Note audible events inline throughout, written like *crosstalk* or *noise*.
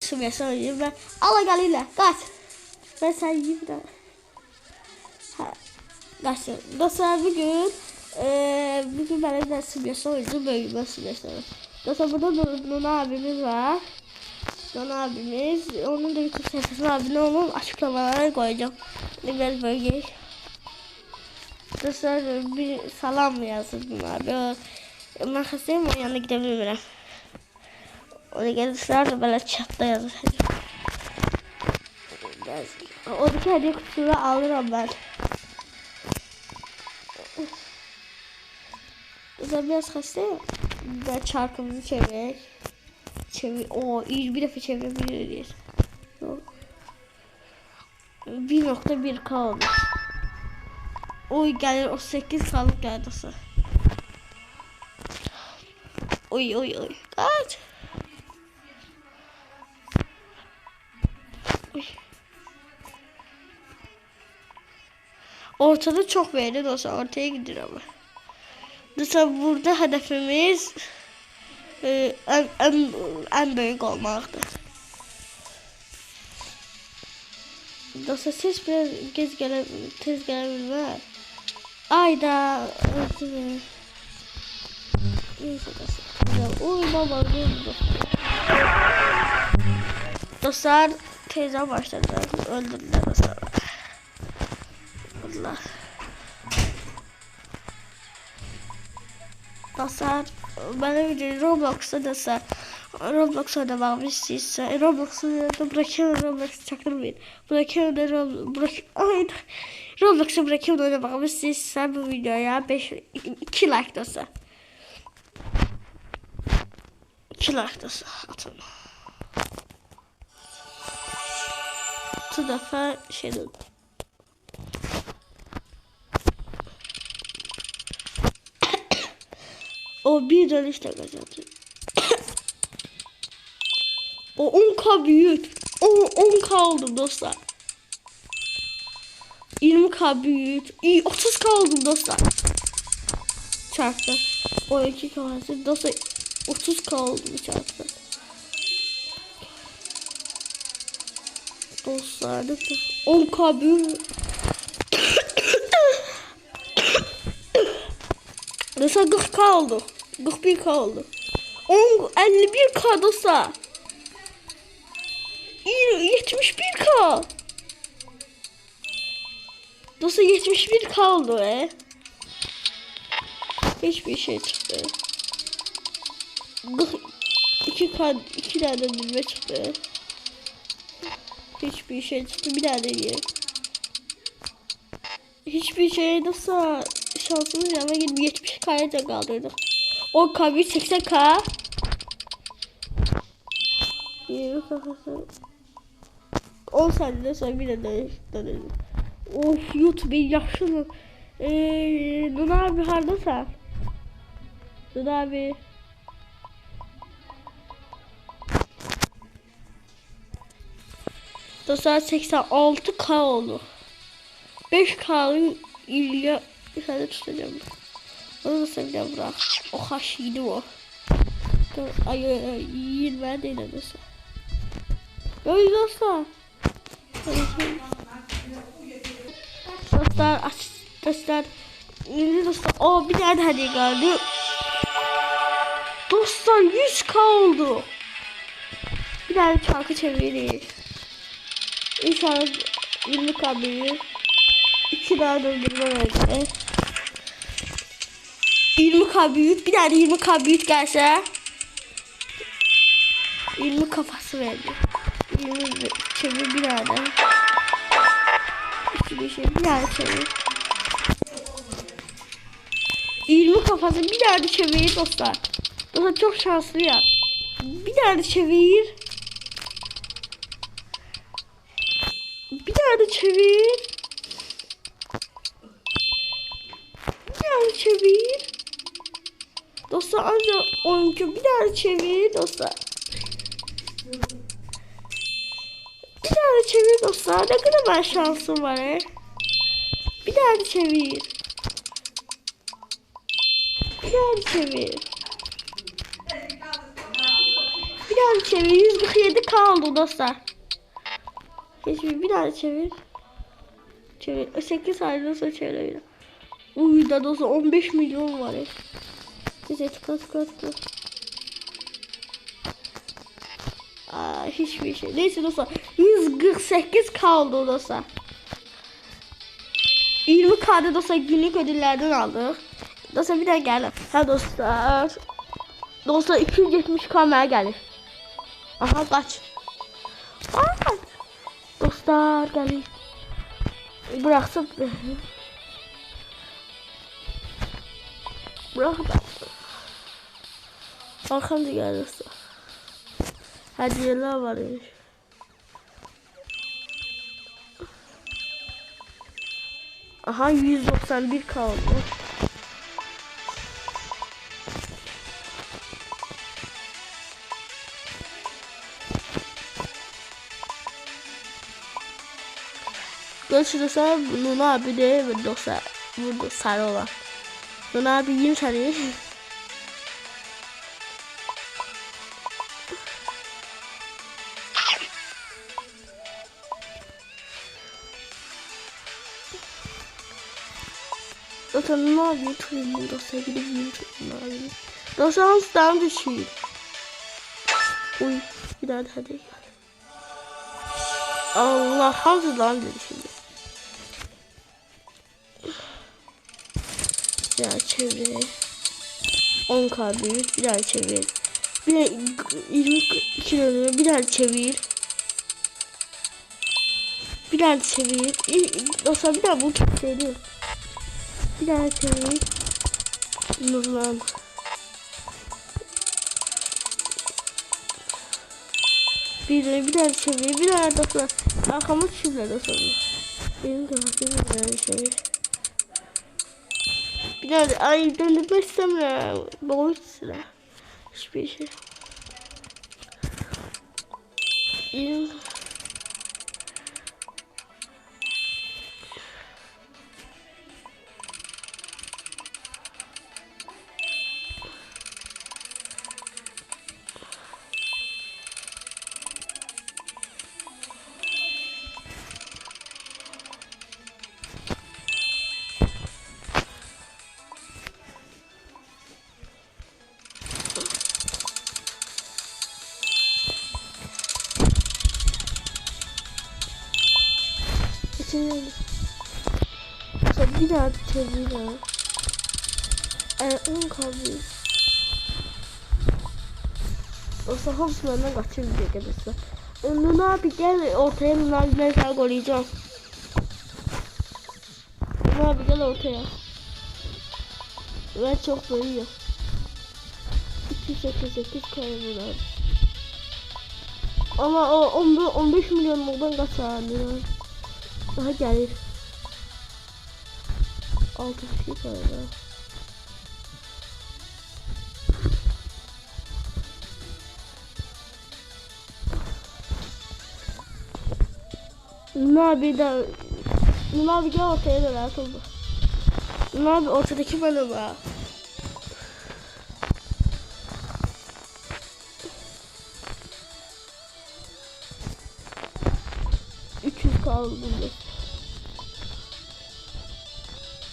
Sıvıya söyleyeyim ben. Ala gel ile kaç. Ben sen yiyeyim de. Ha. Kaçtım. Dostlar bugün eee bugün ben evden sıvıya söyleyeceğim. Böyle ben söyleyeceğim. Dostlar burada Nur abimiz var. Nur abimiz. Onun da YouTube sayfasına abone olun. Açıklamalara koyacağım. Güzel bölge. Dostlar bir salam mı yazın abi? Ben hastayım o yanına gidebilirim. Oraya gelirler de böyle çatla yazır. Oradaki hediye kutusunu alırım ben. Burada biraz hastayım. Ben çarkımızı çevirerek. Çevir. O iyi bir defa çevirebiliriz. Nokta bir kaldı. Oy gelir o sekiz kalıp geldi. Oy oy oy. Kaç. Ortada çok verin olsa ortaya gider ama. Mesela burada hedefimiz e, en, en, en büyük olmaktır. Dostlar ses biraz gez gele, tez gelebilir mi? Ayda. Neyse dostlar. Uy baba dur dostlar. Teyzem başladı. Öldürdüler dostlar. Allah. Dostlar ben önce Roblox'ta dostlar. Roblox oynamak istiyorsa Roblox'u da bırakıyorum Roblox'u çakılmayın. Bırakıyorum da Roblox bırak Ay, Roblox'u bırakıyorum oynamak istiyorsa bu videoya 5 2 like dostlar. 2 like dostlar atın. Bu defa şey dedim. O bir dönüşte kazandı. o 10k büyük. O 10k oldu dostlar. 20k büyük. İyi 30k oldum dostlar. Çarptı. O 2 k dostlar 30k oldu çarptı. Dostlar 10k büyük. *coughs* Mesela 40k oldu. 41k oldu. 10 51k dostlar. 71k. Dostlar 71k oldu e. Hiçbir şey çıktı. 2k 2 tane bilme çıktı. Hiçbir şey çıktı. Bir daha deneyelim. Hiçbir şey nasıl şansımız yana gidip 70 k'ya da kaldırdık. 10 k 80 k. 20 kafası. 10 saniyede sonra bir de dönelim. Of YouTube yaxşı mı? Eee Nun abi hardasan? Nun abi. Dostlar 86k oldu. 5k'ın ilya ifade tutacağım. Da seveceğim bırak. O haşiydi o. Ay ay ay yiyin ben de inanırsa. Böyle dostlar. Dostlar aç dostlar. Ne dostlar? O bir tane hediye geldi. Dostlar 100k oldu. Bir tane çarkı çeviririz. İnşallah 20k büyür. 2 daha döndürme verdi. 20k büyük. Bir tane 20k büyük gelse. 20 kafası verdi. 20 çevir bir tane. Bir şey bir tane çevir. 20 kafası bir tane çevir dostlar. Dostlar çok şanslı ya. Bir tane çevir. Bir tane çevir. Bir tane çevir. Dostlar ancak oyuncu bir tane çevir dostlar. Bir tane çevir dostlar. Ne kadar ben şansım var he. Bir tane çevir. Bir tane çevir. Bir daha çevir. 147 kaldı dostlar. Hiçbir bir daha çevir. Çevir. 8 saniye sonra çevir. Uy da dostlar 15 milyon var ya. Size tıkla tıkla tıkla. Aa, hiçbir şey. Neyse dostlar. 148 kaldı dostlar. 20 kağıdı dostlar günlük ödüllerden aldık. Dostlar bir daha geldim. Ha dostlar. Dostlar 270 kamera gelir. Aha kaç. Aa, dostlar gelir. Bıraksın. Bırak da. Arkamda gel dostlar. Hediyeler varmış. Aha 191 kaldı. Görüşürüz. Nuna abi de dostlar. Burada sarı olan. Nuna abi 20 saniye. *laughs* Dostlar ne yapayım? Gidip yiyeyim tutayım abi. Hamsterden düşüyor. Uy bir daha hadi gel. Allah hamsterden dedi şimdi. Bir daha çevir. 10 k büyük bir daha çevir. Bir daha 20 kilo bir daha çevir. Bir daha çevir. Dostlar bir daha bu çevir. Bir daha çevir. Nurlan. Bir de bir daha çevir. Bir daha dostlar. Arkamı çiftler dostlar. Benim de hakkım bir daha çevir. Bir daha ay döndürmek istemiyorum. Boğuş sıra. Hiçbir şey. Yirmi. İçine Mesela bir daha çevir ha. Ee, on kaldı. Olsa benden kaçırmayacak. Ee, Luna abi gel ortaya ben sana koruyacağım. Abi gel ortaya. Ben çok böyüyor. 288 kaybı abi. Ama o 15, 15 milyon oradan kaçar Luna. Daha gelir. Altı bir şey var ya. Nuna abi de Nuna abi gel ortaya da rahat oldu. Nuna abi ortadaki bana bak. Kaldı.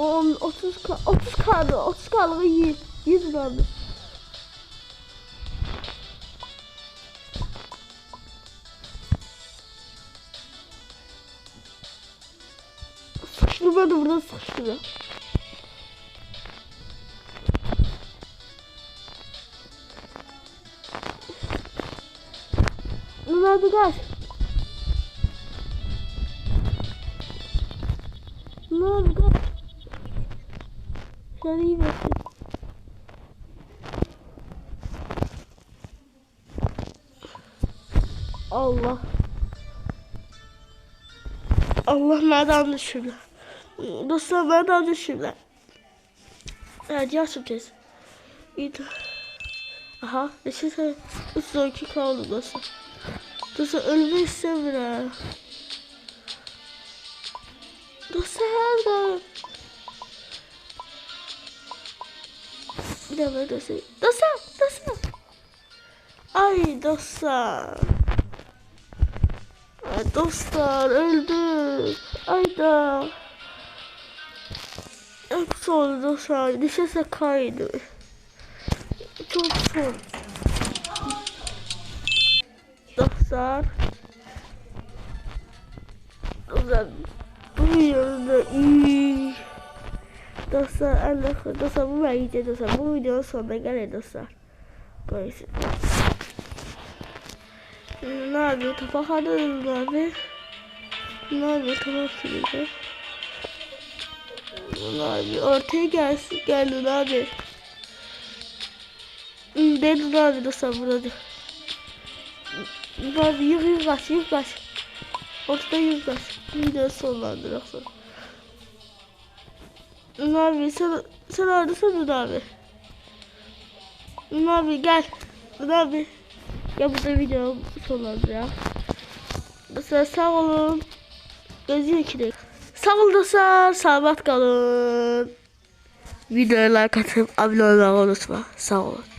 10 30 30 kaldı. 30 kaldı ve 100, 100 kaldı. Sıkıştırma da burada sıkıştırma. Nerede kaç? Allah. Allah nereden düşürler? Dostlar nereden düşürler? Evet tez. İyi. Aha. Neşe 32 kaldı dostlar. Dostlar ölmek istemiyorum. Dostlar da. Bir daha böyle dostlar. Dostlar. Dostlar. Ay dostlar. Ay dostlar öldüm. Ayda. Çok zor dostlar. Düşese kaydı. Çok zor. Dostlar. Dostlar. Bu videoda iyi. Dostlar Allah dostlar bu yiyeceğim dostlar. Bu videonun sonuna gelelim dostlar. Görüşürüz. Ne yapıyor? Tabak alıyoruz abi. Ne yapıyor? Tabak sürüyor. Ne yapıyor? Ortaya gelsin. Geldin abi. Dedin abi dostlar burada. Abi yık yık kaç yık kaç. Ortada yık kaç. Video sonlandırır sonra. Abi sen, sen oradasın abi? Abi gel. Abi? Ya burada video ya. Dostlar sağ olun. Gözü ikili. Sağ dostlar. Sağlık kalın. Videoya like atıp abone olmayı unutma. Sağ olun.